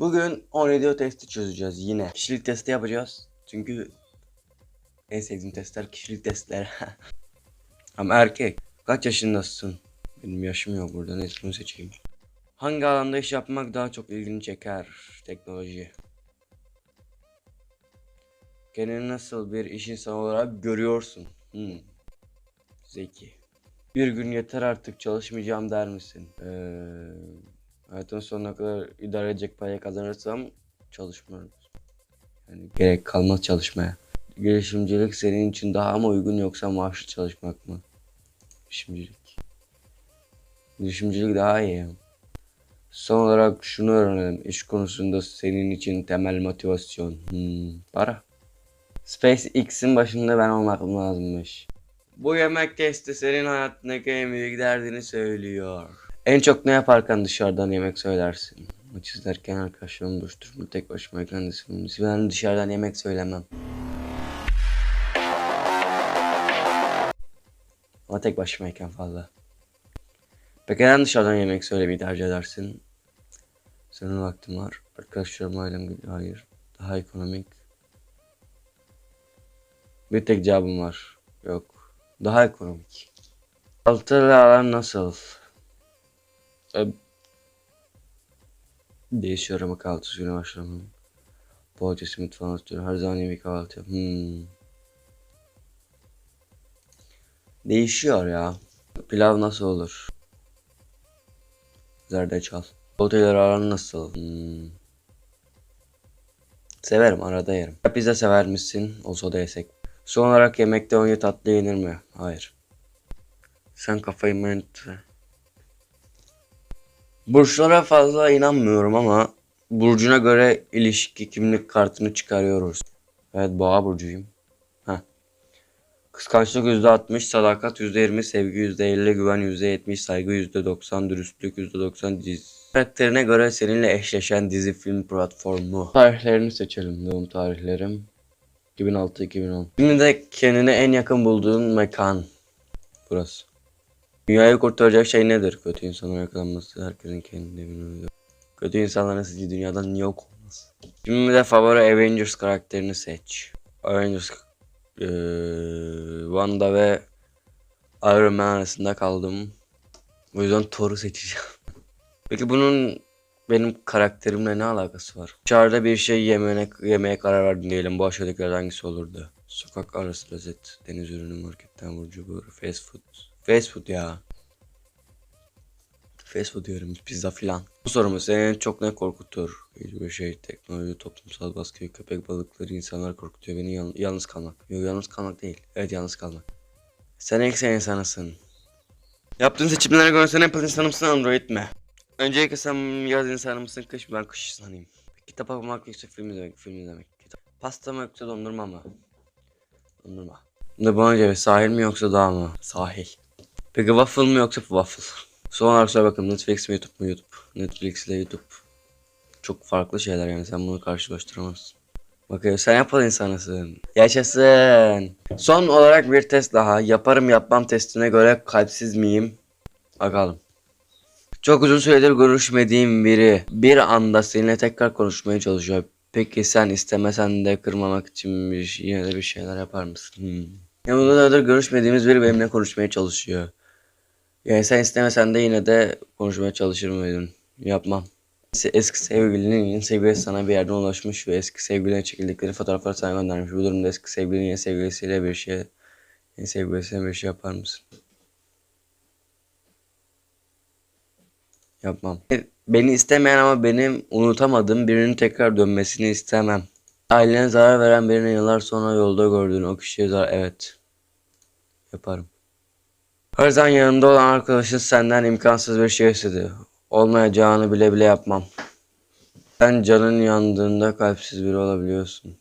Bugün Onedeo testi çözeceğiz yine. Kişilik testi yapacağız. Çünkü en sevdiğim testler kişilik testleri. Ama erkek. Kaç yaşındasın? Benim yaşım yok burada. Neyse bunu seçeyim. Hangi alanda iş yapmak daha çok ilgini çeker? Teknoloji. Kendini nasıl bir iş insanı olarak görüyorsun? Hmm. Zeki. Bir gün yeter artık çalışmayacağım der misin? Ee, hayatın sonuna kadar idare edecek parayı kazanırsam çalışmıyorum. Yani gerek kalmaz çalışmaya. Girişimcilik senin için daha mı uygun yoksa maaşlı çalışmak mı? Girişimcilik. Girişimcilik daha iyi. Son olarak şunu öğrenelim. İş konusunda senin için temel motivasyon. Hmm, para. SpaceX'in başında ben olmak lazımmış. Bu yemek testi senin hayatındaki en büyük derdini söylüyor. En çok ne yaparken dışarıdan yemek söylersin? Maç izlerken arkadaşlarım buluşturma tek başıma kendisiyim. Ben dışarıdan yemek söylemem. Ama tek başımayken fazla. Peki neden dışarıdan yemek söylemeyi tercih edersin? Senin vaktin var. Arkadaşlarım ailem gibi. Hayır. Daha ekonomik. Bir tek cevabım var. Yok. Daha ekonomik. Altılı alan nasıl? Ee, değişiyor ama kahvaltı güne başlamam. Poğaça simit falan istiyorum. Her zaman yemek kahvaltı. Hmm. Değişiyor ya. Pilav nasıl olur? Zerdeçal. Oteller aran nasıl? Hmm. Severim arada yerim. Ya Pizza sever misin? Olsa da yesek. Son olarak yemekte önce tatlı yenir mi? Hayır. Sen kafayı mı? Burçlara fazla inanmıyorum ama burcuna göre ilişki kimlik kartını çıkarıyoruz. Evet boğa burcuyum. Heh. Kıskançlık %60, sadakat %20, sevgi %50, güven %70, saygı %90, dürüstlük %90, dizi. Karakterine göre seninle eşleşen dizi film platformu. Tarihlerini seçelim. Doğum tarihlerim. 2006-2010. Şimdi de kendine en yakın bulduğun mekan. Burası. Dünyayı kurtaracak şey nedir? Kötü insanlara yakalanması, herkesin kendine bir Kötü insanların sizce dünyadan yok olması. Şimdi de favori Avengers karakterini seç. Avengers eee Wanda ve Iron Man arasında kaldım. O yüzden Thor'u seçeceğim. Peki bunun benim karakterimle ne alakası var? Dışarıda bir şey yemene, yemeye karar verdin diyelim. Bu aşağıdakilerden hangisi olurdu? Sokak arası lezzet, deniz ürünü, marketten cubur, fast food. Fast food ya. Fast food diyorum, pizza filan. Bu sorumuz en çok ne korkutur? Hiçbir şey, teknoloji, toplumsal baskı, köpek balıkları, insanlar korkutuyor beni yal- yalnız kalmak. Yok yalnız kalmak değil. Evet yalnız kalmak. Sen eksen insanısın. Yaptığın seçimlere göre sen Apple insanı mısın Android mi? Öncelikle sen yaz insanı mısın kış mı? Ben kış insanıyım. Kitap okumak yoksa film izlemek, film izlemek. Kitap. Pasta mı yoksa dondurma mı? Dondurma. Ne bana göre sahil mi yoksa dağ mı? Sahil. Peki waffle mı yoksa waffle? Son söyle bakalım Netflix mi YouTube mu YouTube? Netflix ile YouTube. Çok farklı şeyler yani sen bunu karşılaştıramazsın. Bakıyor sen yapal insanısın. Yaşasın. Son olarak bir test daha. Yaparım yapmam testine göre kalpsiz miyim? Bakalım. Çok uzun süredir görüşmediğim biri bir anda seninle tekrar konuşmaya çalışıyor. Peki sen istemesen de kırmamak için bir şey, yine de bir şeyler yapar mısın? Hmm. Ya uzun süredir görüşmediğimiz biri benimle konuşmaya çalışıyor. Yani sen istemesen de yine de konuşmaya çalışır mıydın? Yapmam. Es- Eski sevgilinin yeni sevgilisi sana bir yerden ulaşmış ve eski sevgiline çekildikleri fotoğrafları sana göndermiş. Bu durumda eski sevgilinin yeni sevgilisiyle bir şey, yeni sevgilisiyle bir şey yapar mısın? Yapmam. Beni istemeyen ama benim unutamadığım birinin tekrar dönmesini istemem. Ailene zarar veren birini yıllar sonra yolda gördüğün o kişiye zarar... Evet. Yaparım. Her zaman yanımda olan arkadaşın senden imkansız bir şey istedi. Olmayacağını bile bile yapmam. Sen canın yandığında kalpsiz biri olabiliyorsun.